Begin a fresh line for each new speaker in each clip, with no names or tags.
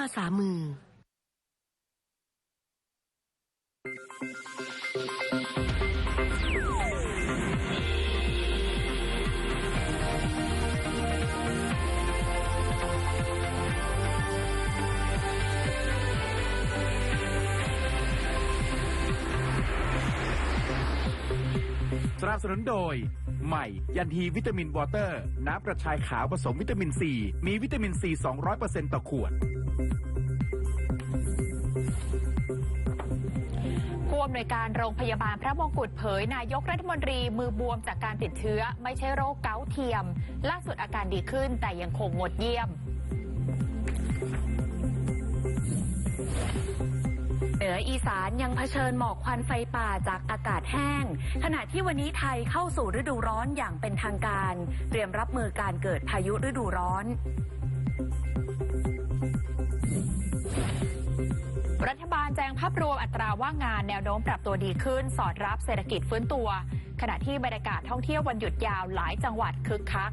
ภาษามือ
สนับสนุนโดย ใหม่ ยันทีวิตามินวอเตอร์ น้ำกระชายขาวผสมวิตามินซี มีวิตามินซี 200%ต่อขวด
ผู้อำนวยการโรงพยาบาลพระมงกุฎเผย นายกรัฐมนตรีมือบวมจากการติดเชื้อ ไม่ใช่โรคเกาต์เทียม ล่าสุดอาการดีขึ้นแต่ยังคงงดเยี่ยม
เหนืออีสานยังเผชิญหมอกควันไฟป่าจากอากาศแห้ง ขณะที่วันนี้ไทยเข้าสู่ฤดูร้อนอย่างเป็นทางการ เตรียมรับมือการเกิดพายุฤดูร้อน
รัฐบาลแจ้งภาพรวมอัตราว่างงานแนวโน้มปรับตัวดีขึ้น สอดรับเศรษฐกิจฟื้นตัว ขณะที่บรรยากาศท่องเที่ยววันหยุดยาวหลายจังหวัดคึกคัก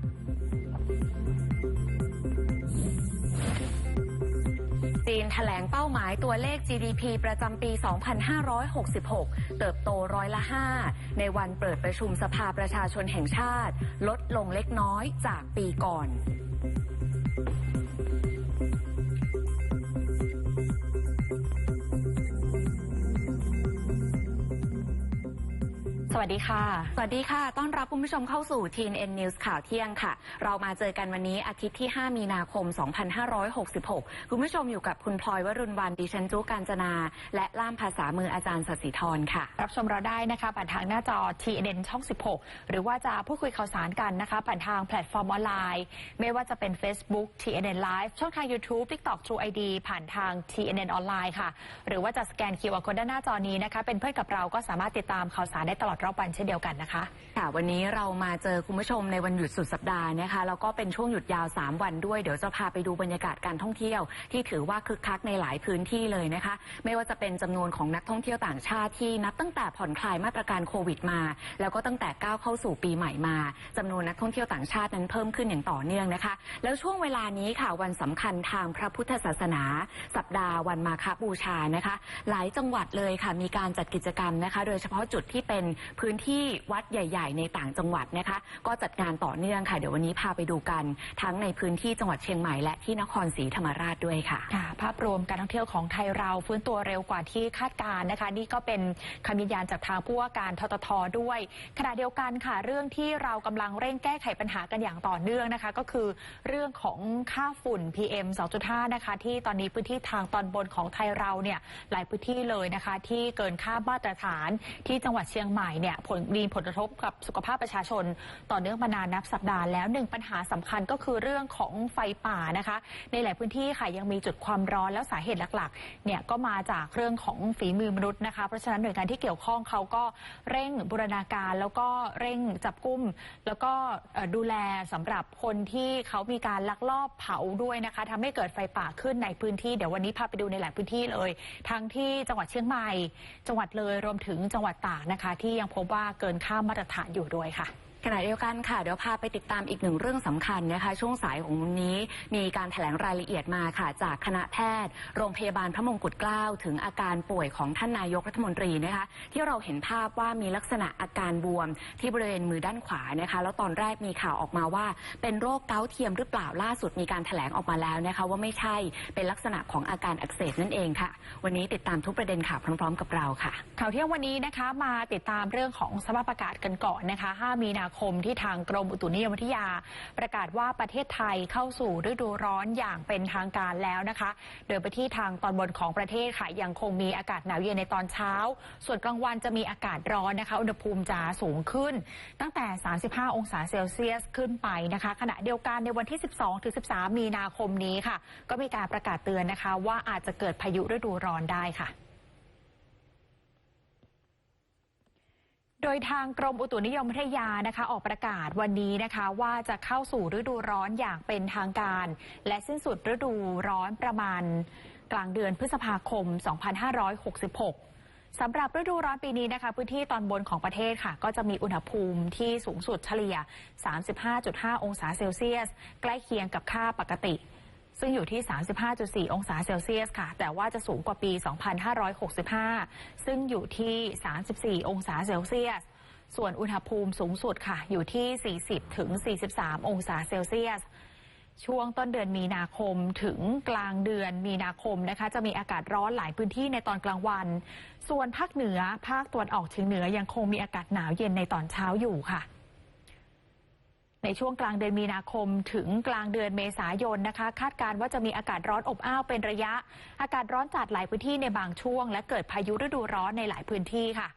จีนแถลงเป้าหมายตัวเลข GDP ประจำปี 2566 เติบโตร้อยละ 5 ในวันเปิดประชุมสภาประชาชนแห่งชาติ ลดลงเล็กน้อยจากปีก่อน
วัสดีค่ะ
สวัสดีค่ะ ต้อนรับคุณผู้ชมเข้าสู่ TNN News ข่าวเที่ยงค่ะ เรามาเจอกันวันนี้อาทิตย์ที่ 5 มีนาคม 2566 คุณผู้ชมอยู่กับคุณพลอยวรุณวันดิฉันจุการจนา และล่ามภาษามืออาจารย์สศิธรค่ะ
รับชมเราได้นะคะผ่านทางหน้าจอ TNN ช่อง 16 หรือว่าจะพูดคุยข่าวสารกันนะคะผ่านทางแพลตฟอร์มออนไลน์ ไม่ว่าจะเป็น Facebook TNN Live ช่องทาง YouTube TikTok True ID ผ่านทาง TNN ออนไลน์ค่ะ หรือว่าจะสแกน QR Code ด้านหน้าจอนี้นะคะเป็นเพื่อนกับเราก็สามารถติดตามข่าวสารได้ตลอดรอบวันเช่นเดียวกันนะคะ
ค่ะวันนี้เรามาเจอคุณผู้ชมในวันหยุดสุดสัปดาห์นะคะแล้วก็เป็นช่วงหยุดยาว 3 วันด้วย เดี๋ยวจะพาไปดูบรรยากาศการท่องเที่ยว ที่ถือว่าคึกคักในหลายพื้นที่เลยนะคะ ไม่ว่าจะเป็นจำนวนของนักท่องเที่ยวต่างชาติที่นับตั้งแต่ผ่อนคลายมาตรการโควิดมา แล้วก็ตั้งแต่ก้าวเข้าสู่ปีใหม่มาจำนวนนักท่องเที่ยวต่างชาตินั้นเพิ่มขึ้นอย่างต่อเนื่องนะคะ แล้วช่วงเวลานี้ค่ะวันสำคัญทางพระพุทธศาสนา สัปดาห์วันมาฆบูชานะคะ หลายจังหวัดเลยค่ะมีการจัดกิจกรรมนะคะ โดยเฉพาะจุดที่เป็นพื้นที่วัดใหญ่ ๆ ในต่างจังหวัดนะคะ ก็จัดงานต่อเนื่องค่ะ เดี๋ยววันนี้พาไปดูกัน ทั้งในพื้นที่จังหวัดเชียงใหม่และที่นครศรีธรรมราชด้วยค่ะ
ค่ะ ภาพรวมการท่องเที่ยวของไทยเราฟื้นตัวเร็วกว่าที่คาดการณ์นะคะ นี่ก็เป็นคำยืนยันจากทางผู้ว่าการทททด้วยขณะเดียวกันค่ะ เรื่องที่เรากำลังเร่งแก้ไขปัญหากันอย่างต่อเนื่องนะคะ ก็คือเรื่องของค่าฝุ่น PM 2.5 นะคะ ที่ตอนนี้พื้นที่ทางตอนบนของไทยเราเนี่ยหลายพื้นที่เลยนะคะ ที่เกินค่ามาตรฐานที่จังหวัดเชียงใหม่เนี่ยผลมีผลกระทบกับสุขภาพประชาชน ต่อเนื่องมานานนับสัปดาห์แล้วหนึ่งปัญหาสำคัญก็คือเรื่องของไฟป่านะคะ ในหลายพื้นที่ค่ะยังมีจุดความร้อนแล้วสาเหตุหลักๆเนี่ยก็มาจากเรื่องของฝีมือมนุษย์นะคะเพราะฉะนั้นหน่วยงานที่เกี่ยวข้องเขาก็เร่งบูรณาการแล้วก็เร่งจับกุมแล้วก็ดูแลสำหรับคนที่เขามีการลักลอบเผาด้วยนะคะทำให้เกิดไฟป่าขึ้นในพื้นที่เดี๋ยววันนี้พาไปดูในหลายพื้นที่เลย ทั้งที่จังหวัดเชียงใหม่ จังหวัดเลยรวมถึงจังหวัดตากนะคะ ที่ยังพบว่าเกินค่ามาตรฐานอยู่ด้วยค่ะ
ขณะเดียวกันค่ะเดี๋ยวพาไปติดตามอีกหนึ่งเรื่องสำคัญนะคะ ช่วงสายของวันนี้มีการแถลงรายละเอียดมาค่ะ จากคณะแพทย์ โรงพยาบาลพระมงกุฎเกล้าถึงอาการป่วยของท่านนายกรัฐมนตรีนะคะ ที่เราเห็นภาพว่ามีลักษณะอาการบวมที่บริเวณมือด้านขวานะคะ แล้วตอนแรกมีข่าวออกมาว่า เป็นโรคเกาต์เทียมหรือเปล่าล่าสุดมีการแถลงออกมาแล้วนะคะ ว่าไม่ใช่เป็นลักษณะของอาการอักเสบนั่นเองค่ะ วันนี้ติดตามทุกประเด็นข่าวพร้อม ๆ กับเราค่ะ
ข่าวเที่ยงวันนี้นะคะมาติดตามเรื่องของสภาพอากาศกันก่อนนะคะ 5 มีนาคมที่ทางกรมอุตุนิยมวิทยา ประกาศว่าประเทศไทยเข้าสู่ฤดูร้อนอย่างเป็นทางการแล้วนะคะ โดยไปที่ทางตอนบนของประเทศค่ะยังคงมีอากาศหนาวเย็นในตอนเช้า ส่วนกลางวันจะมีอากาศร้อนนะคะ อุณหภูมิจะสูงขึ้น ตั้งแต่ 35 องศาเซลเซียสขึ้นไปนะคะ ขณะเดียวกันในวันที่ 12ถึง13 มีนาคมนี้ค่ะ ก็มีการประกาศเตือนนะคะ ว่าอาจจะเกิดพายุฤดูร้อนได้ค่ะ ดยทางกรมอุตุนิยมวิทยานะคะ ออกประกาศวันนี้นะคะ ว่าจะเข้าสู่ฤดูร้อนอย่างเป็นทางการ และสิ้นสุดฤดูร้อนประมาณกลางเดือนพฤษภาคม 2566สำหรับฤดูร้อนปีนี้นะคะพื้นที่ตอนบนของประเทศค่ะ ก็จะมีอุณหภูมิที่สูงสุดเฉลี่ย 35.5 องศาเซลเซียส ใกล้เคียงกับค่าปกติ ซึ่งอยู่ที่ 35.4 องศาเซลเซียสค่ะ แต่ว่าจะสูงกว่าปี 2565 ซึ่งอยู่ที่ 34 องศาเซลเซียส ส่วนอุณหภูมิสูงสุดค่ะ อยู่ที่ 40 ถึง 43 องศาเซลเซียสช่วงต้นเดือนมีนาคมถึงกลางเดือนมีนาคมนะคะ จะมีอากาศร้อนหลายพื้นที่ในตอนกลางวัน ส่วนภาคเหนือภาคตะวันออกเฉียงเหนือยังคงมีอากาศหนาวเย็นในตอนเช้าอยู่ค่ะ ในช่วงกลางเดือนมีนาคมถึงกลางเดือนเมษายนนะคะ คาดการว่าจะมีอากาศร้อนอบอ้าวเป็นระยะ อากาศร้อนจัดหลายพื้นที่ในบางช่วง และเกิดพายุฤดูร้อนในหลายพื้นที่ค่ะ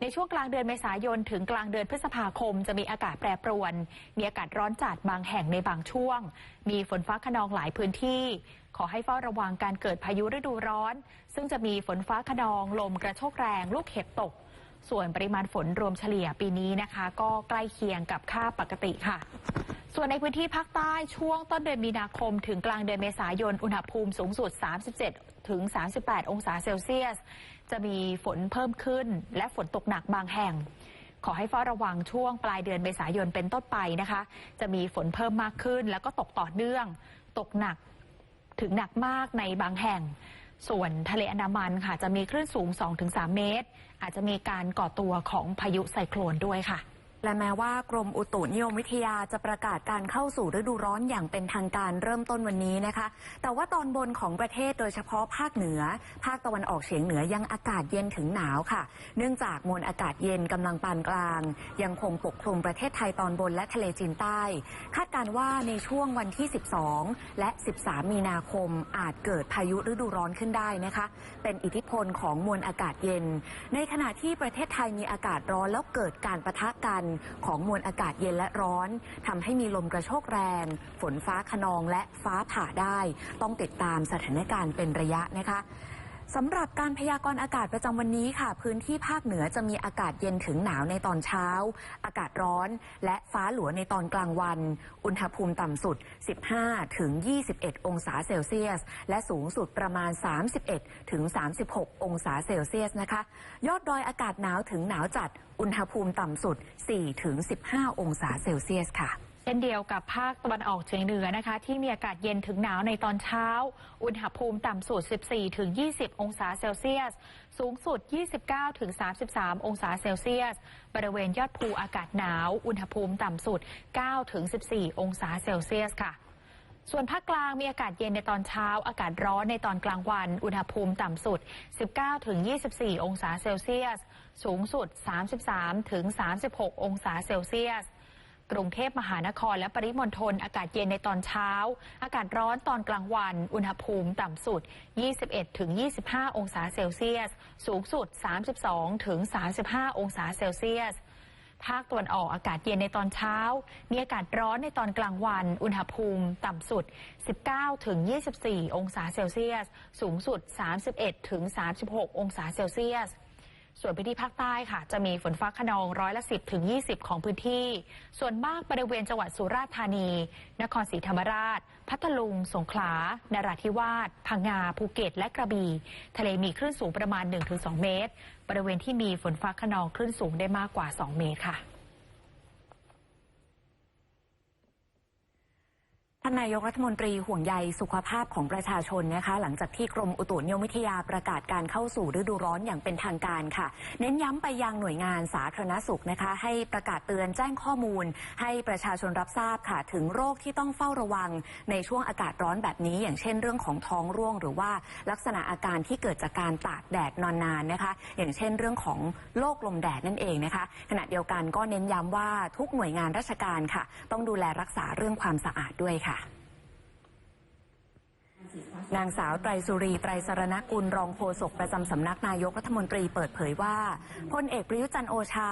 ในช่วงกลางเดือนเมษายนถึงกลางเดือนพฤษภาคม จะมีอากาศแปรปรวน มีอากาศร้อนจัดบางแห่งในบางช่วง มีฝนฟ้าขนองหลายพื้นที่ ขอให้เฝ้าระวังการเกิดพายุฤดูร้อน ซึ่งจะมีฝนฟ้าขนองลมกระโชกแรง ลูกเห็บตก ส่วนปริมาณฝนรวมเฉลี่ยปีนี้นะคะ ก็ใกล้เคียงกับค่าปกติค่ะ ส่วนในพื้นที่ภาคใต้ช่วงต้นเดือนมีนาคม ถึงกลางเดือนเมษายน อุณหภูมิสูงสุด 37 ถึง 38 องศาเซลเซียส จะมีฝนเพิ่มขึ้น และฝนตกหนักบางแห่งขอให้เฝ้าระวังช่วงปลายเดือนเมษายนเป็นต้นไปนะคะ จะมีฝนเพิ่มมากขึ้น แล้วก็ตกต่อเนื่อง ตกหนักถึงหนักมากในบางแห่ง ส่วนทะเลอันดามันค่ะ จะมีคลื่นสูง 2-3 เมตร อาจจะมีการก่อตัวของพายุไซโคลนด้วยค่ะ
และแม้ว่ากรมอุตุนิยมวิทยาจะประกาศการเข้าสู่ฤดูร้อนอย่างเป็นทางการเริ่มต้นวันนี้นะคะ แต่ว่าตอนบนของประเทศโดยเฉพาะภาคเหนือ ภาคตะวันออกเฉียงเหนือยังอากาศเย็นถึงหนาวค่ะ เนื่องจากมวลอากาศเย็นกำลังปานกลาง ยังคงปกคลุมประเทศไทยตอนบนและทะเลจีนใต้ คาดการว่าในช่วงวันที่ 12 และ 13 มีนาคมอาจเกิดพายุฤดูร้อนขึ้นได้นะคะ เป็นอิทธิพลของมวลอากาศเย็น ในขณะที่ประเทศไทยมีอากาศร้อนแล้วเกิดการประทะกันของมวลอากาศเย็นและร้อนทำให้มีลมกระโชกแรง ฝนฟ้าขนองและฟ้าผ่าได้ ต้องติดตามสถานการณ์เป็นระยะนะคะ สำหรับการพยากรณ์อากาศประจำวันนี้ค่ะ พื้นที่ภาคเหนือจะมีอากาศเย็นถึงหนาวในตอนเช้า อากาศร้อน และฟ้าหลัวในตอนกลางวัน อุณหภูมิต่ำสุด 15 ถึง 21 องศาเซลเซียส และสูงสุดประมาณ 31 ถึง 36 องศาเซลเซียสนะคะ ยอดดอยอากาศหนาวถึงหนาวจัด อุณหภูมิต่ำสุด 4 ถึง 15 องศาเซลเซียสค่ะ
ช่นเดียวกับภาคตะวันออกเฉียงเหนือนะคะ ที่มีอากาศเย็นถึงหนาวในตอนเช้า อุณหภูมิต่ำสุด 14 ถึง 20 องศาเซลเซียส สูงสุด 29 ถึง 33 องศาเซลเซียส บริเวณยอดภูอากาศหนาว อุณหภูมิต่ำสุด 9 ถึง 14 องศาเซลเซียสค่ะส่วนภาคกลางมีอากาศเย็นในตอนเช้า อากาศร้อนในตอนกลางวัน อุณหภูมิต่ำสุด 19ถึง24 องศาเซลเซียส สูงสุด 33ถึง36 องศาเซลเซียส กรุงเทพมหานครและปริมณฑลอากาศเย็นในตอนเช้า อากาศร้อนตอนกลางวัน อุณหภูมิต่ำสุด 21-25 องศาเซลเซียส สูงสุด 32-35 องศาเซลเซียสภาคตะวันออกอากาศเย็นในตอนเช้า มีอากาศร้อนในตอนกลางวัน อุณหภูมิต่ำสุด 19-24 องศาเซลเซียส สูงสุด 31-36 องศาเซลเซียส ส่วนพื้นที่ภาคใต้ค่ะ จะมีฝนฟ้าขนองร้อยละ 10 ถึง 20 ของพื้นที่ ส่วนมากบริเวณจังหวัดสุราษฎร์ธานี นครศรีธรรมราช พัทลุง สงขลา นราธิวาส พังงา ภูเก็ต และกระบี่ ทะเลมีคลื่นสูงประมาณ 1-2 เมตร บริเวณที่มีฝนฟ้าขนองคลื่นสูงได้มากกว่า 2 เมตรค่ะ
ท่านนายกรัฐมนตรีห่วงใยสุขภาพของประชาชนนะคะ หลังจากที่กรมอุตุนิยมวิทยาประกาศการเข้าสู่ฤดูร้อนอย่างเป็นทางการค่ะ เน้นย้ำไปยังหน่วยงานสาธารณสุขนะคะ ให้ประกาศเตือนแจ้งข้อมูล ให้ประชาชนรับทราบค่ะ ถึงโรคที่ต้องเฝ้าระวังในช่วงอากาศร้อนแบบนี้ อย่างเช่นเรื่องของท้องร่วง หรือว่าลักษณะอาการที่เกิดจากการตากแดดนอนนานนะคะ อย่างเช่นเรื่องของโรคลมแดดนั่นเองนะคะ ขณะเดียวกันก็เน้นย้ำว่าทุกหน่วยงานราชการค่ะ ต้องดูแลรักษาเรื่องความสะอาดด้วยค่ะ นางสาวไตรสุรีไตรสรณกุลรองโฆษกประจำสำนักนายกรัฐมนตรีเปิดเผยว่าพลเอกประยุจันโอชา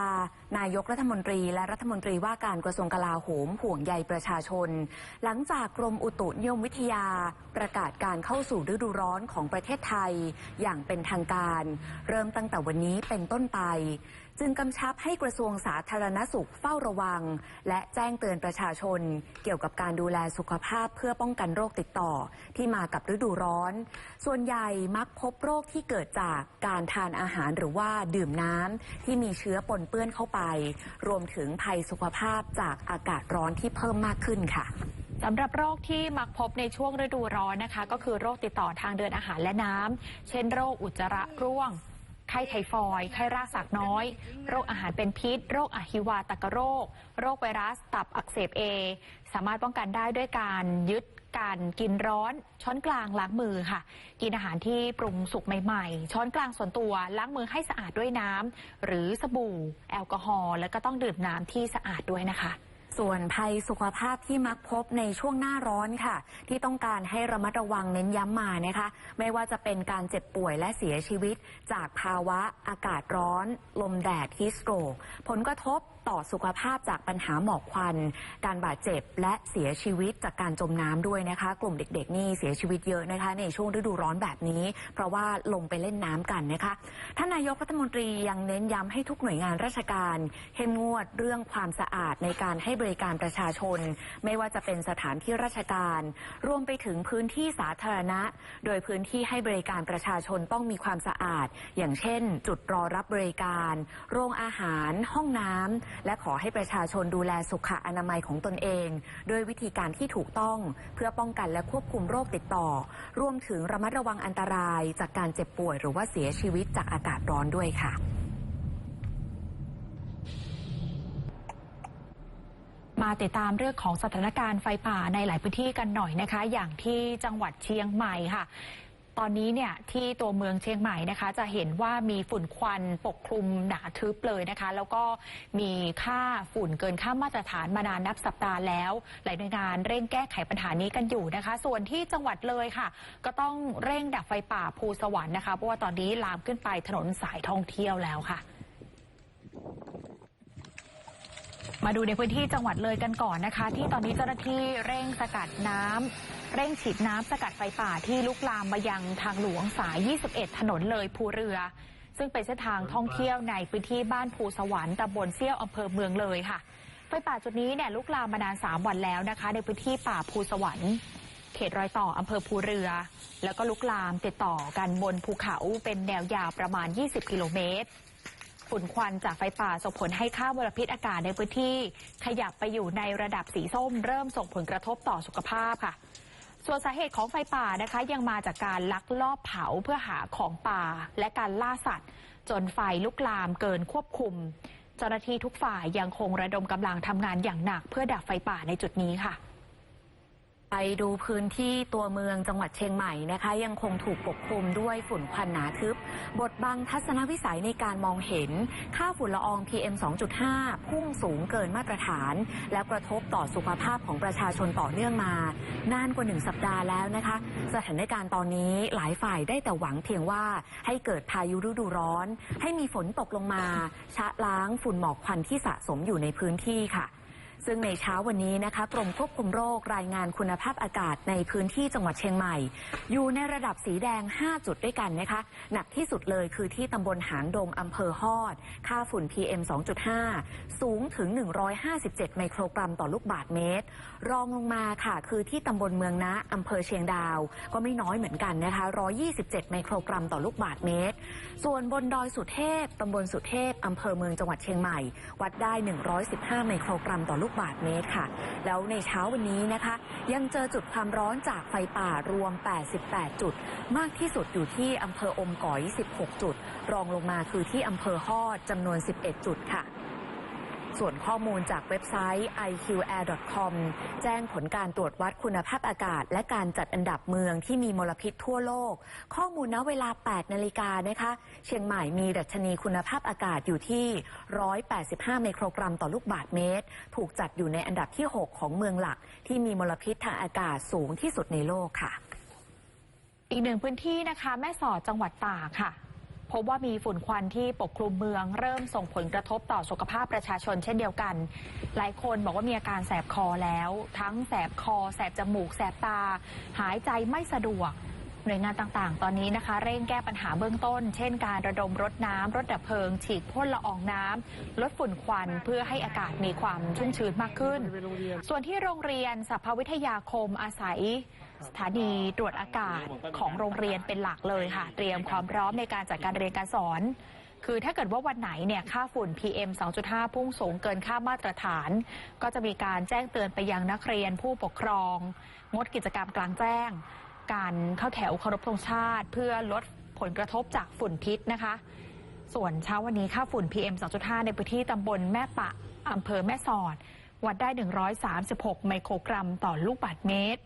นายกรัฐมนตรีและรัฐมนตรีว่าการกระทรวงกลาโหมห่วงใยประชาชน หลังจากกรมอุตุนิยมวิทยา ประกาศการเข้าสู่ฤดูร้อนของประเทศไทย อย่างเป็นทางการ เริ่มตั้งแต่วันนี้เป็นต้นไป จึงกำชับให้กระทรวงสาธารณสุขเฝ้าระวัง และแจ้งเตือนประชาชน เกี่ยวกับการดูแลสุขภาพเพื่อป้องกันโรคติดต่อ ที่มากับฤดูร้อน ส่วนใหญ่มักพบโรคที่เกิดจากการทานอาหารหรือว่าดื่มน้ำที่มีเชื้อปนเปื้อนเข้าไป รวมถึงภัยสุขภาพจากอากาศร้อนที่เพิ่มมากขึ้นค่ะ
สำหรับโรคที่มักพบในช่วงฤดูร้อนนะคะ ก็คือโรคติดต่อทางเดินอาหารและน้ำเช่นโรคอุจจาระร่วง ไข้ไทฟอยด์ไข้รากสักน้อย โรคอาหารเป็นพิษ โรคอหิวาตกโรค โรคไวรัสตับอักเสบเอ สามารถป้องกันได้ด้วยการยึดการกินร้อนช้อนกลางล้างมือค่ะ กินอาหารที่ปรุงสุกใหม่ๆ ช้อนกลางส่วนตัวล้างมือให้สะอาดด้วยน้ำหรือสบู่ แอลกอฮอล์แล้วก็ต้องดื่มน้ำที่สะอาดด้วยนะคะ
ส่วนภัยสุขภาพที่มักพบในช่วงหน้าร้อนค่ะ ที่ต้องการให้ระมัดระวังเน้นย้ำมานะคะ ไม่ว่าจะเป็นการเจ็บป่วยและเสียชีวิต จากภาวะอากาศร้อน ลมแดดฮิสโตรกผลกระทบ ต่อสุขภาพจากปัญหาหมอกควัน การบาดเจ็บและเสียชีวิตจากการจมน้ำด้วยนะคะ กลุ่มเด็กๆนี่เสียชีวิตเยอะนะคะ ในช่วงฤดูร้อนแบบนี้ เพราะว่าลงไปเล่นน้ำกันนะคะท่านนายกรัฐมนตรียังเน้นย้ำให้ทุกหน่วยงานราชการเข้มงวดเรื่องความสะอาดในการให้บริการประชาชน ไม่ว่าจะเป็นสถานที่ราชการ รวมไปถึงพื้นที่สาธารณะ โดยพื้นที่ให้บริการประชาชนต้องมีความสะอาด อย่างเช่น จุดรอรับบริการ โรงอาหาร ห้องน้ำและขอให้ประชาชนดูแลสุขอนามัยของตนเองโดยวิธีการที่ถูกต้องเพื่อป้องกันและควบคุมโรคติดต่อ รวมถึงระมัดระวังอันตราย จากการเจ็บป่วยหรือว่าเสียชีวิตจากอากาศร้อนด้วยค่ะ
มาติดตามเรื่องของสถานการณ์ไฟป่าในหลายพื้นที่กันหน่อยนะคะ อย่างที่จังหวัดเชียงใหม่ค่ะ ตอนนี้เนี่ยที่ตัวเมืองเชียงใหม่นะคะ จะเห็นว่ามีฝุ่นควันปกคลุมหนาทึบเลยนะคะ แล้วก็มีค่าฝุ่นเกินค่ามาตรฐานมานานนับสัปดาห์แล้ว หลายหน่วยงานเร่งแก้ไขปัญหานี้กันอยู่นะคะ ส่วนที่จังหวัดเลยค่ะ ก็ต้องเร่งดับไฟป่าภูสวรรค์นะคะเพราะว่าตอนนี้ลามขึ้นไปถนนสายท่องเที่ยวแล้วค่ะมาดูในพื้นที่จังหวัดเลยกันก่อนนะคะ ที่ตอนนี้เจ้าหน้าที่เร่งสกัดน้ำ เร่งฉีดน้ำสกัดไฟป่าที่ลุกลามมายังทางหลวงสาย 21 ถนนเลยภูเรือ ซึ่งเป็นเส้นทางท่องเที่ยวในพื้นที่บ้านภูสวรรค์ตำบลเซี่ยวอำเภอเมืองเลยค่ะ ไฟป่าจุดนี้เนี่ยลุกลามมานาน 3 วันแล้วนะคะ ในพื้นที่ป่าภูสวรรค์เขตรอยต่ออำเภอภูเรือ แล้วก็ลุกลามติดต่อกันบนภูเขาเป็นแนวยาวประมาณ 20 กิโลเมตรฝุ่นควันจากไฟป่าส่งผลให้ค่ามลพิษอากาศในพื้นที่ ขยับไปอยู่ในระดับสีส้ม เริ่มส่งผลกระทบต่อสุขภาพค่ะ ส่วนสาเหตุของไฟป่านะคะ ยังมาจากการลักลอบเผาเพื่อหาของป่า และการล่าสัตว์ จนไฟลุกลามเกินควบคุม เจ้าหน้าที่ทุกฝ่ายยังคงระดมกำลังทำงานอย่างหนัก เพื่อดับไฟป่าในจุดนี้ค่ะ
ไปดูพื้นที่ตัวเมืองจังหวัดเชียงใหม่นะคะ ยังคงถูกปกคลุมด้วยฝุ่นควันหนาทึบบทบังทัศนวิสัยในการมองเห็น ค่าฝุ่นละออง PM 2.5 พุ่งสูงเกินมาตรฐาน แล้วกระทบต่อสุขภาพของประชาชนต่อเนื่องมานานกว่าหนึ่งสัปดาห์แล้วนะคะ สถานการณ์ตอนนี้หลายฝ่ายได้แต่หวังเพียงว่าให้เกิดพายุฤดูร้อน ให้มีฝนตกลงมาชะล้างฝุ่นหมอกควันที่สะสมอยู่ในพื้นที่ค่ะ ซึ่งในเช้าวันนี้นะคะกรมควบคุมโรครายงานคุณภาพอากาศในพื้นที่จังหวัดเชียงใหม่ อยู่ในระดับสีแดง 5 จุดด้วยกันนะคะหนักที่สุดเลยคือที่ตำบลหางดงอำเภอฮอด ค่าฝุ่น PM 2.5 สูงถึง 157 ไมโครกรัมต่อลูกบาทเมตร รองลงมาค่ะ คือที่ตำบลเมืองนะอำเภอเชียงดาว ก็ไม่น้อยเหมือนกันนะคะ 127 ไมโครกรัมต่อลูกบาทเมตร ส่วนบนดอยสุเทพตำบลสุเทพอำเภอเมืองจังหวัดเชียงใหม่ วัดได้ 115 ไมโครกรัมต่อลูกบาทเมตรค่ะ แล้วในเช้าวันนี้นะคะ ยังเจอจุดความร้อนจากไฟป่ารวม 88 จุด มากที่สุดอยู่ที่อำเภออมก๋อย 16 จุด รองลงมาคือที่อำเภอฮอดจำนวน 11 จุดค่ะ ส่วนข้อมูลจากเว็บไซต์ iqair.com แจ้งผลการตรวจวัดคุณภาพอากาศ และการจัดอันดับเมืองที่มีมลพิษทั่วโลก ข้อมูลณเวลา 8 นาฬิกานะคะ เชียงใหม่มีดัชนีคุณภาพอากาศอยู่ที่ 185 ไมโครกรัมต่อลูกบาทเมตร ถูกจัดอยู่ในอันดับที่ 6 ของเมืองหลัก ที่มีมลพิษทางอากาศสูงที่สุดในโลกค่ะ
อีกหนึ่งพื้นที่นะคะ แม่สอดจังหวัดตากค่ะ บว่ามีฝุ่นควันที่ปกคลุมเมือง เริ่มส่งผลกระทบต่อสุขภาพประชาชนเช่นเดียวกัน หลายคนบอกว่ามีอาการแสบคอแล้ว ทั้งแสบคอ แสบจมูก แสบตา หายใจไม่สะดวกหน่วยงานต่างๆ ตอนนี้นะคะ เร่งแก้ปัญหาเบื้องต้น เช่นการระดมรถน้ำรถดับเพลิง ฉีดพ่นละอองน้ำลดฝุ่นควันเพื่อให้อากาศมีความชุ่มชื้นมากขึ้น ส่วนที่โรงเรียนสัพพวิทยาคมอาศัย สถานีตรวจอากาศของโรงเรียนเป็นหลักเลยค่ะ เตรียมความพร้อมในการจัดการเรียนการสอน คือถ้าเกิดว่าวันไหนเนี่ยค่าฝุ่น PM 2.5 พุ่งสูงเกินค่ามาตรฐาน ก็จะมีการแจ้งเตือนไปยังนักเรียนผู้ปกครอง งดกิจกรรมกลางแจ้ง การเข้าแถวเคารพธงชาติ เพื่อลดผลกระทบจากฝุ่นพิษนะคะ ส่วนเช้าวันนี้ค่าฝุ่น PM 2.5 ในพื้นที่ตำบลแม่ปะอำเภอแม่สอด วัดได้ 136 ไมโครกรัมต่อลูกบาศก์เมตร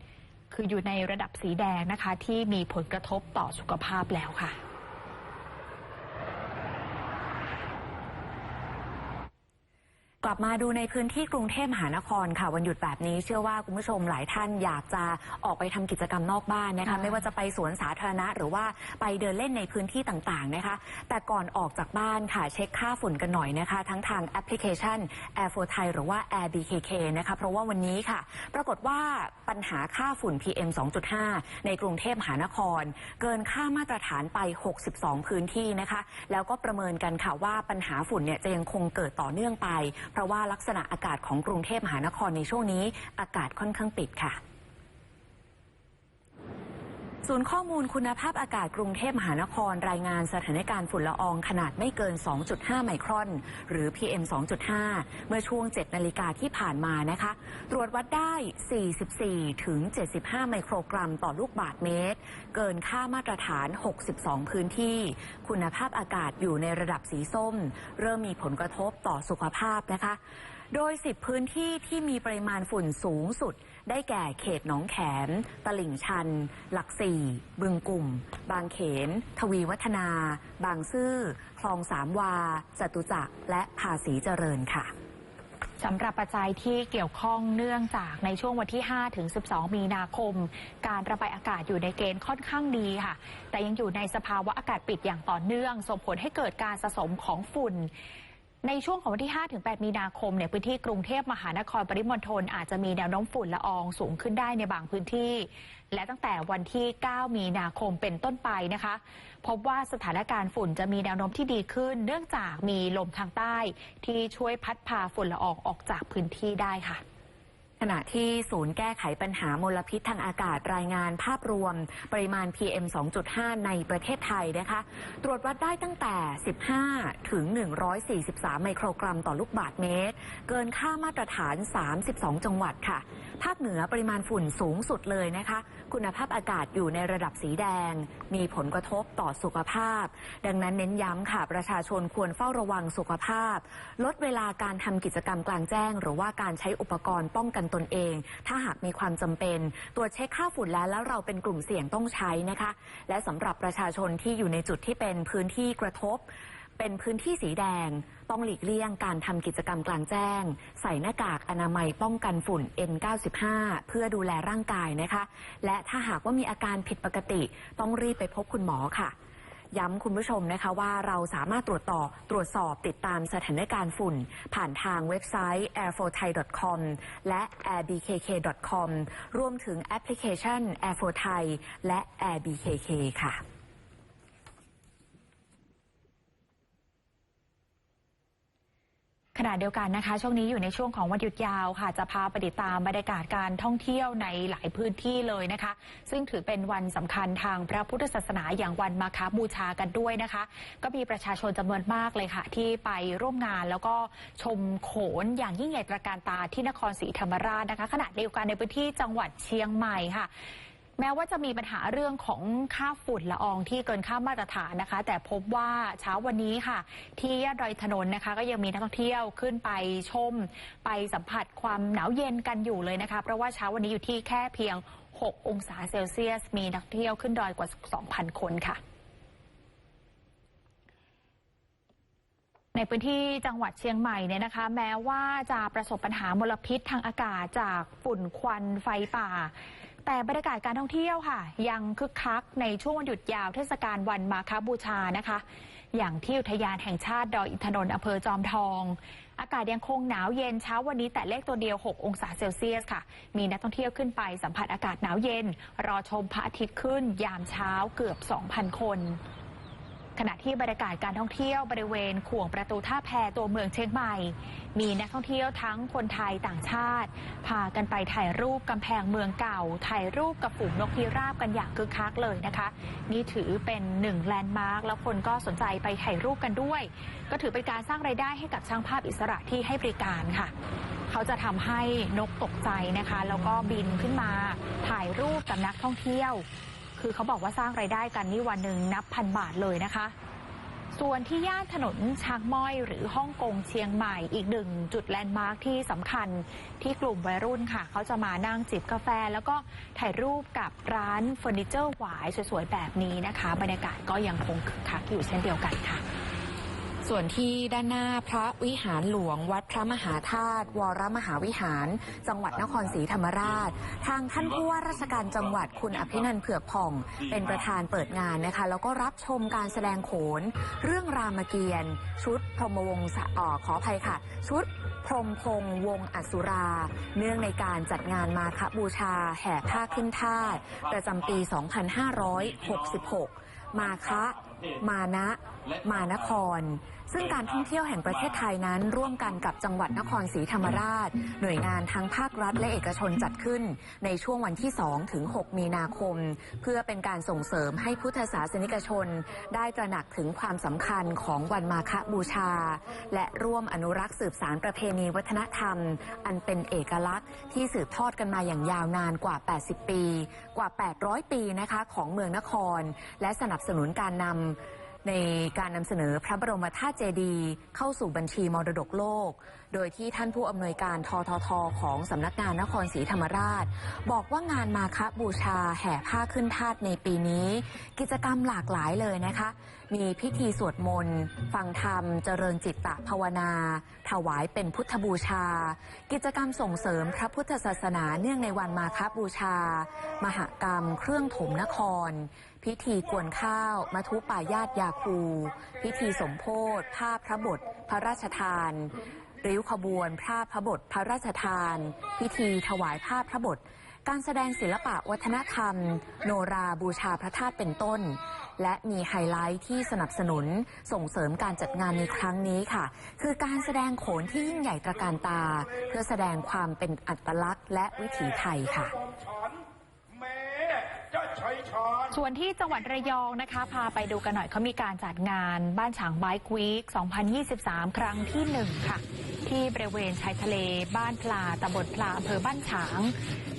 คืออยู่ในระดับสีแดงนะคะ ที่มีผลกระทบต่อสุขภาพแล้วค่ะ
ลับมาดูในพื้นที่กรุงเทพมหานครค่ะ วันหยุดแบบนี้เชื่อว่าคุณผู้ชมหลายท่านอยากจะออกไปทำกิจกรรมนอกบ้านนะคะ
ค่ะ
ไม่ว่าจะไปสวนสาธารณะ หรือว่าไปเดินเล่นในพื้นที่ต่างๆนะคะ แต่ก่อนออกจากบ้านค่ะเช็คค่าฝุ่นกันหน่อยนะคะ ทั้งทางแอปพลิเคชัน Air for Thai หรือว่า Air BKK นะคะเพราะว่าวันนี้ค่ะ ปรากฏว่าปัญหาค่าฝุ่น PM 2.5 ในกรุงเทพมหานคร เกินค่ามาตรฐานไป 62 พื้นที่นะคะ แล้วก็ประเมินกันค่ะว่าปัญหาฝุ่นเนี่ยจะยังคงเกิดต่อเนื่องไปเพราะว่าลักษณะอากาศของกรุงเทพมหานครในช่วงนี้อากาศค่อนข้างปิดค่ะ ศูนย์ข้อมูลคุณภาพอากาศกรุงเทพมหานครรายงานสถานการณ์ฝุ่นละอองขนาดไม่เกิน 2.5 ไมครอน หรือ PM 2.5 เมื่อช่วง 7 นาฬิกาที่ผ่านมานะคะ ตรวจวัดได้ 44 ถึง 75 ไมโครกรัมต่อลูกบาศก์เมตร เกินค่ามาตรฐาน 62 พื้นที่ คุณภาพอากาศอยู่ในระดับสีส้ม เริ่มมีผลกระทบต่อสุขภาพนะคะ โดย 10 พื้นที่ที่มีปริมาณฝุ่นสูงสุด ได้แก่เขตหนองแขม ตลิ่งชัน หลักสี่ บึงกลุ่ม บางเขน ทวีวัฒนา บางซื่อ คลองสามวาจตุจักร และภาษีเจริญค่ะ
สำหรับปัจจัยที่เกี่ยวข้องเนื่องจากในช่วงวันที่ 5 ถึง 12 มีนาคม การระบายอากาศอยู่ในเกณฑ์ค่อนข้างดีค่ะ แต่ยังอยู่ในสภาวะอากาศปิดอย่างต่อเนื่อง ส่งผลให้เกิดการสะสมของฝุ่น ในช่วงของวันที่5ถึง8มีนาคมเนี่ยพื้นที่กรุงเทพมหานครปริมณฑลอาจจะมีแนวโน้มฝุ่นละอองสูงขึ้นได้ในบางพื้นที่ และตั้งแต่วันที่ 9 มีนาคมเป็นต้นไปนะคะ พบว่าสถานการณ์ฝุ่นจะมีแนวโน้มที่ดีขึ้น เนื่องจากมีลมทางใต้ ที่ช่วยพัดพาฝุ่นละอองออกจากพื้นที่ได้ค่ะ
ขณะที่ศูนย์แก้ไขปัญหามลพิษทางอากาศรายงานภาพรวม ปริมาณ PM 2.5 ในประเทศไทยนะคะ ตรวจวัดได้ตั้งแต่ 15 ถึง 143 ไมโครกรัมต่อลูกบาศก์เมตร เกินค่ามาตรฐาน 32 จังหวัดค่ะ ภาคเหนือปริมาณฝุ่นสูงสุดเลยนะคะ คุณภาพอากาศอยู่ในระดับสีแดง มีผลกระทบต่อสุขภาพ ดังนั้นเน้นย้ำค่ะ ประชาชนควรเฝ้าระวังสุขภาพ ลดเวลาการทำกิจกรรมกลางแจ้ง หรือว่าการใช้อุปกรณ์ป้องกันตนเอง ถ้าหากมีความจำเป็นตรวจเช็คค่าฝุ่นแล้วแล้วเราเป็นกลุ่มเสี่ยงต้องใช้นะคะ และสำหรับประชาชนที่อยู่ในจุดที่เป็นพื้นที่กระทบ เป็นพื้นที่สีแดง ต้องหลีกเลี่ยงการทำกิจกรรมกลางแจ้ง ใส่หน้ากากอนามัยป้องกันฝุ่น N95 เพื่อดูแลร่างกายนะคะ และถ้าหากว่ามีอาการผิดปกติ ต้องรีบไปพบคุณหมอค่ะ ย้ำคุณผู้ชมนะคะว่าเราสามารถตรวจต่อตรวจสอบติดตามสถานการณ์ฝุ่น ผ่านทางเว็บไซต์ airforthai.com และ airbkk.com รวมถึงแอปพลิเคชัน Air for Thai และ airbkk ค่ะ
ขณะเดียวกันนะคะ ช่วงนี้อยู่ในช่วงของวันหยุดยาวค่ะ จะพาไปติดตามบรรยากาศการท่องเที่ยวในหลายพื้นที่เลยนะคะ ซึ่งถือเป็นวันสำคัญทางพระพุทธศาสนาอย่างวันมาคาบูชากันด้วยนะคะ ก็มีประชาชนจำนวนมากเลยค่ะ ที่ไปร่วมงานแล้วก็ชมโขนอย่างยิ่งใหญ่ตระการตาที่นครศรีธรรมราชนะคะ ขณะเดียวกันในพื้นที่จังหวัดเชียงใหม่ค่ะ แม้ว่าจะมีปัญหาเรื่องของค่าฝุ่นละอองที่เกินค่ามาตรฐานนะคะ แต่พบว่าเช้าวันนี้ค่ะ ที่ยอดดอยถนนนะคะ ก็ยังมีนักท่องเที่ยวขึ้นไปชม ไปสัมผัสความหนาวเย็นกันอยู่เลยนะคะ เพราะว่าเช้าวันนี้อยู่ที่แค่เพียง 6 องศาเซลเซียส มีนักท่องเที่ยวขึ้นดอยกว่า 2,000 คนค่ะในพื้นที่จังหวัดเชียงใหม่เนี่ยนะคะ แม้ว่าจะประสบปัญหามลพิษทางอากาศจากฝุ่นควันไฟป่า แต่บรรยากาศการท่องเที่ยวค่ะ ยังคึกคักในช่วงวันหยุดยาวเทศกาลวันมาคบูชานะคะ อย่างที่อุทยานแห่งชาติดอยอินทนนท์อำเภอจอมทอง อากาศยังคงหนาวเย็นเช้าวันนี้แต่เลขตัวเดียว 6 องศาเซลเซียสค่ะ มีนักท่องเที่ยวขึ้นไปสัมผัสอากาศหนาวเย็น รอชมพระอาทิตย์ขึ้นยามเช้าเกือบ 2,000 คน ขณะที่บรรยากาศการท่องเที่ยวบริเวณขวงประตูท่าแพตัวเมืองเชียงใหม่ มีนักท่องเที่ยวทั้งคนไทยต่างชาติ พากันไปถ่ายรูปกำแพงเมืองเก่า ถ่ายรูปกับฝูงนกพิราบกันอย่างคึกคักเลยนะคะ นี่ถือเป็นหนึ่งแลนด์มาร์คแล้วคนก็สนใจไปถ่ายรูปกันด้วย ก็ถือเป็นการสร้างไรายได้ให้กับช่างภาพอิสระที่ให้บริการค่ะเขาจะทำให้นกตกใจนะคะ แล้วก็บินขึ้นมาถ่ายรูปกับนักท่องเที่ยว คือเขาบอกว่าสร้างไรายได้กันนี่วันหนึ่งนับพันบาทเลยนะคะ ส่วนที่ย่านถนนช้างม้อยหรือฮ่องกงเชียงใหม่อีกหนึ่งจุดแลนด์มาร์คที่สำคัญที่กลุ่มวัยรุ่นค่ะ เขาจะมานั่งจิบกาแฟ แล้วก็ถ่ายรูปกับร้านเฟอร์นิเจอร์หวายสวยๆแบบนี้นะคะ บรรยากาศก็ยังคงคึกคักอยู่เช่นเดียวกันค่ะ
ส่วนที่ด้านหน้าพระวิหารหลวง วัดพระมหาธาตุวรมหาวิหาร จังหวัดนครศรีธรรมราช ทางท่านผู้ว่าราชการจังหวัดคุณอภินันท์เผือกผ่อง เป็นประธานเปิดงานนะคะ แล้วก็รับชมการแสดงโขน เรื่องรามเกียรติ์ชุดพรหมวงศ์ออขออภัยค่ะ ชุดพรมพงษ์วงศ์อสุรา เนื่องในการจัดงานมาคบูชาแห่ผ้าขึ้นทาสประจำปี 2566 มาคะ มานะ มานคร ซึ่งการท่องเที่ยวแห่งประเทศไทยนั้น ร่วมกันกับจังหวัดนครศรีธรรมราช หน่วยงานทั้งภาครัฐและเอกชนจัดขึ้น ในช่วงวันที่ 2 ถึง 6 มีนาคม เพื่อเป็นการส่งเสริมให้พุทธศาสนิกชน ได้ตระหนักถึงความสำคัญของวันมาฆบูชา และร่วมอนุรักษ์สืบสารประเพณีวัฒนธรรม อันเป็นเอกลักษณ์ที่สืบทอดกันมาอย่างยาวนานกว่า 80 ปี กว่า 800 ปีนะคะของเมืองนคร และสนับสนุนการนำ ในการนำเสนอพระบรมธาตุเจดีย์เข้าสู่บัญชีมรดกโลก โดยที่ท่านผู้อำนวยการทททของสำนักงานนครศรีธรรมราช บอกว่างานมาคบูชาแห่ผ้าขึ้นทาสในปีนี้ กิจกรรมหลากหลายเลยนะคะ มีพิธีสวดมนต์ ฟังธรรม เจริญจิตตภาวนา ถวายเป็นพุทธบูชา กิจกรรมส่งเสริมพระพุทธศาสนาเนื่องในวันมาคบูชา มหกรรม เครื่องถมนคร พิธีกวนข้าวมาทุป่ายาตยาคู พิธีสมโพธภาพพระบท พระราชทาน ริ้วขบวนภาพพระบท พระราชทาน พิธีถวายภาพพระบท การแสดงศิลปะวัฒนธรรม โนราบูชาพระธาตุเป็นต้น และมีไฮไลท์ที่สนับสนุนส่งเสริมการจัดงานในครั้งนี้ค่ะ คือการแสดงโขนที่ยิ่งใหญ่ตระการตา เพื่อแสดงความเป็นอัตลักษณ์และวิถีไทยค่ะ
ฉันแม้จะใช้ชาน
ส่วนที่จังหวัดระยองนะคะ พาไปดูกันหน่อยเขามีการจัดงานบ้านฉางไบค์วีค 2023 ครั้งที่ 1 ค่ะ ที่บริเวณชายทะเล บ้านพลาตำบลพลาอำเภอบ้านฉาง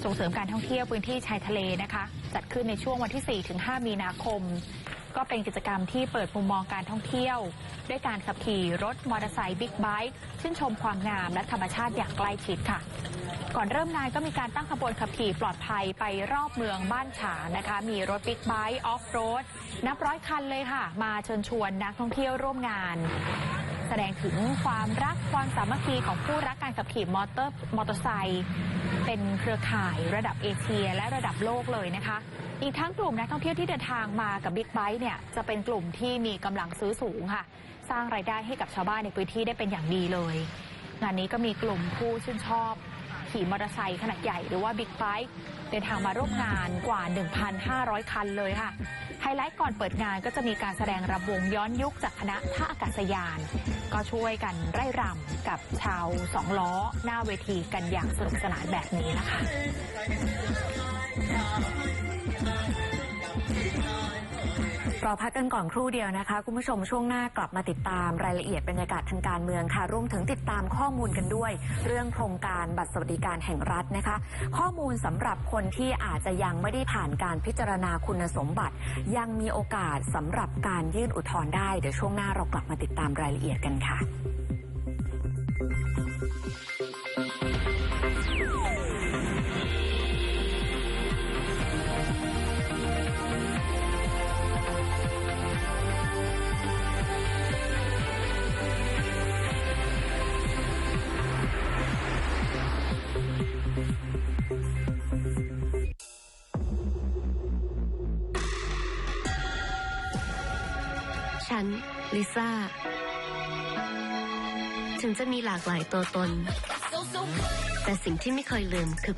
ส่งเสริมการท่องเที่ยวพื้นที่ชายทะเลนะคะ จัดขึ้นในช่วงวันที่ 4-5 มีนาคม ก็เป็นกิจกรรมที่เปิดมุมมองการท่องเที่ยว ด้วยการขับขี่รถมอเตอร์ไซค์บิ๊กไบค์ชื่นชมความงามและธรรมชาติอย่างใกล้ชิดค่ะ ก่อนเริ่มงานก็มีการตั้งขบวนขับขี่ปลอดภัยไปรอบเมืองบ้านฉางนะคะ มีรถบิ๊กไบค์ออฟโรดนับร้อยคันเลยค่ะ มาเชิญชวนนักท่องเที่ยวร่วมงานแสดงถึงความรักความสามัคคีของผู้รักการขับขี่มอเตอร์มอเตอร์ไซค์เป็นเครือข่ายระดับเอเชียและระดับโลกเลยนะคะ อีกทั้งกลุ่มนักท่องเที่ยวที่เดินทางมากับบิ๊กไบค์เนี่ยจะเป็นกลุ่มที่มีกำลังซื้อสูงค่ะ สร้างรายได้ให้กับชาวบ้านในพื้นที่ได้เป็นอย่างดีเลย งานนี้ก็มีกลุ่มผู้ชื่นชอบ ขี่มอเตอร์ไซค์ขนาดใหญ่หรือว่าบิ๊กไบค์เดินทางมาร่วมงานกว่า 1,500 คันเลยค่ะ ไฮไลท์ก่อนเปิดงานก็จะมีการแสดงรำวงย้อนยุคจากคณะท่าอากาศยาน ก็ช่วยกันไร่รำกับชาวสองล้อ หน้าเวทีกันอย่างสนุกสนานแบบนี้นะคะ
ราพักกันก่อนครู่เดียวนะคะ คุณผู้ชมช่วงหน้ากลับมาติดตามรายละเอียดบรรยากาศทางการเมืองค่ะรวมถึงติดตามข้อมูลกันด้วย เรื่องโครงการบัตรสวัสดิการแห่งรัฐนะคะ ข้อมูลสำหรับคนที่อาจจะยังไม่ได้ผ่านการพิจารณาคุณสมบัติ ยังมีโอกาสสำหรับการยื่นอุทธรณ์ได้เดี๋ยวช่วงหน้าเรากลับมาติดตามรายละเอียดกันค่ะ
ซ่า ถึงจะมีหลากหลายตัวตน แต่สิ่งที่ไม่เคยลืมคือ